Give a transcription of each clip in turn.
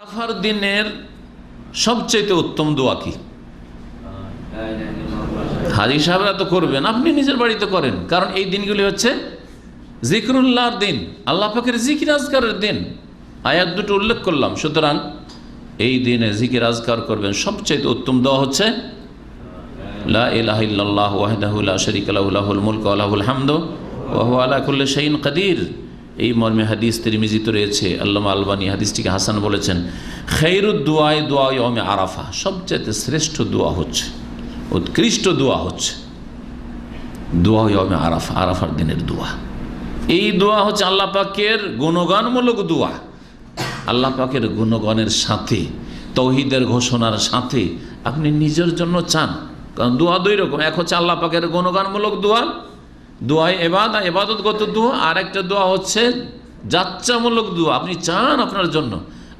আরাফার দিনের সবচেয়ে উত্তম দোয়া কি? হাজি সাহেবরা তো করবেন, আপনি নিজের বাড়িতে করেন। কারণ এই দিনগুলি হচ্ছে জিকরুল্লাহর দিন, আল্লাহ পাকের জিকির আজকারের দিন। আয়াত দুটো উল্লেখ করলাম, সুতরাং এই দিনে জিকির আজকার করবেন। সবচেয়ে উত্তম দোয়া হচ্ছে, লা ইলাহা ইল্লাল্লাহ ওয়াহদাহু লা শারীকা লাহু, লাহুল মুলকু ওয়া লাহুল হামদু। ওয়া আলা কুল্লি শাইইন কাদির। এই মর্মে হাদিস তিরমিজিতে রয়েছে, আল্লামা আলবানী হাদিসটিকে হাসান বলেছেন খৈরুদ দোয়ায় দোয়া ইয়মে আরাফা সবচেয়ে শ্রেষ্ঠ দোয়া হচ্ছে, উৎকৃষ্ট দোয়া হচ্ছে দোয়া ইয়মে আরাফা, আরাফার দিনের দোয়া এই দোয়া হচ্ছে আল্লাহ পাকের গুণগানমূলক দোয়া আল্লাহ পাকের গুণগানের সাথে, তৌহিদের ঘোষণার সাথে আপনি নিজের জন্য চান, কারণ দোয়া দুই রকম, এক হচ্ছে আল্লাহ পাকের গুণগানমূলক দোয়া দোয়ায় এবাদ এবাদতগত দোয়া আর একটা দোয়া হচ্ছে যাচ্চামূলক দোয়া। আপনি চান আপনার জন্য।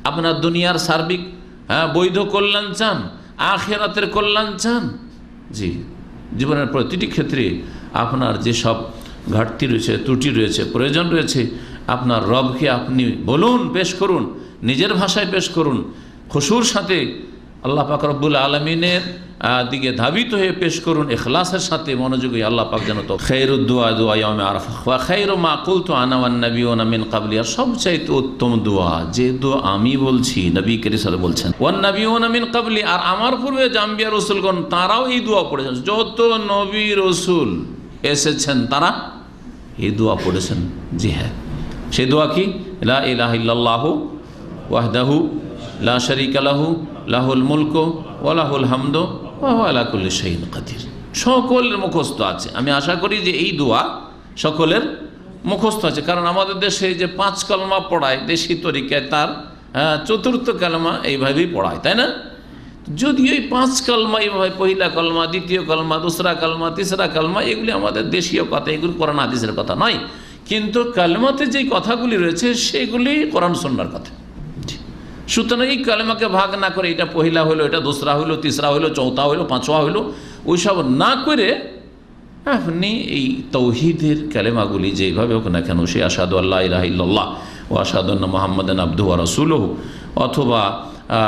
আপনার দুনিয়ার সার্বিক হ্যাঁ বৈধ কল্যাণ চান, আখেরাতের কল্যাণ চান। জি, জীবনের প্রতিটি ক্ষেত্রে আপনার যেসব ঘাটতি রয়েছে, ত্রুটি রয়েছে, প্রয়োজন রয়েছে, আপনার রবকে আপনি বলুন, পেশ করুন, নিজের ভাষায় পেশ করুন খসুর সাথে আল্লাহ পাক রব্বুল আলমিনের দিকে ধাবিত হয়ে পেশ করুন এখলাসের সাথে মনোযোগী আল্লাহ পাক যেন তো খৈরুদ্দোয়া দোয়া ইয়ামে আরফা খৈর মাকুল তো আনাওয়ান নবী ও নামিন কাবলিয়া সবচাইতে উত্তম দোয়া, যে দোয়া আমি বলছি, নবী কেরিসাল বলছেন, ওয়ান নবী ও নামিন কাবলি আর আমার পূর্বে জাম্বিয়া রসুলগণ, তারাও এই দোয়া পড়েছেন। যত নবী রসুল এসেছেন, তারা এই দোয়া পড়েছেন। জি হ্যাঁ। সেই দোয়া কি? লা ইলাহা ইল্লাল্লাহু ওয়াহদাহু লা শারিকা লাহু লাহুল মুলক ওয়ালাহুল হামদ ওয়া আলা কুল্লি শাইইন কাদির। সকলের মুখস্থ আছে। আমি আশা করি যে এই দোয়া সকলের মুখস্থ আছে। কারণ আমাদের দেশে যে পাঁচ কলমা পড়ায় দেশি তরিকায় তার আহ, চতুর্থ কালমা এইভাবেই পড়ায় তাই না? যদি ওই পাঁচ কলমা এইভাবে পহিলা কলমা দ্বিতীয় কলমা দোসরা কলমা তিসরা কলমা এগুলি আমাদের দেশীয় কথা এগুলি কোরআন হাদিসের কথা নয়। কিন্তু কালমাতে যে কথাগুলি রয়েছে সেগুলি কোরআন সন্ন্যার কথা। সুতরাং এই কালেমাকে ভাগ না করে এটা পহিলা হইল, এটা দোসরা হইল, তিসরা হইল, চৌথা হইল পাঁচওয়া হইল, ওইসব না করে আপনি এই তৌহিদের কালেমাগুলি যেভাবে হোক না কেন, সে আসাদু আল্লাহ ইলাহিল্লাহ ও আসাদুল্লাহ মোহাম্মদান আব্দু রসুল অথবা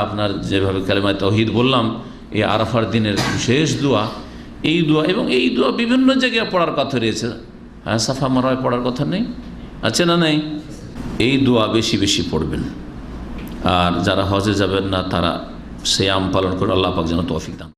আপনার যেভাবে কালেমায় তৌহিদ বললাম, এই আরাফার দিনের শেষ দোয়া, এই দোয়া এবং এই দোয়া বিভিন্ন জায়গায় পড়ার কথা রয়েছে। হ্যাঁ সাফা মারায় পড়ার কথা নেই? আছে না নেই? এই দোয়া বেশি বেশি পড়বেন। আর যারা হজে যাবেন না তারা আম পালন করে আল্লাহ পাক যেন তৌফিক দান